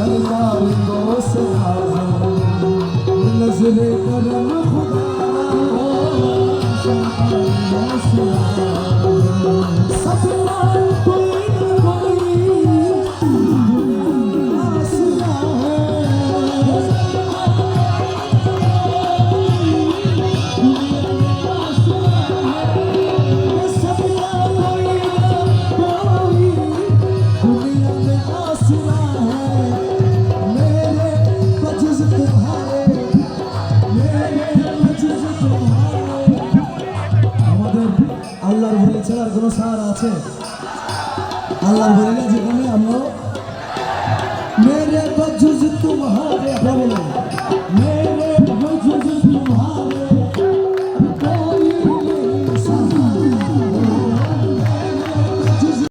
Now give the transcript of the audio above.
यार दोस्त नजरे करम खुदा सपना कोई न कोई आसरा আল্লাহর ভরে ছাড়ার কোনো সার আছে? আল্লাহর ভরে না যেখানে আমরা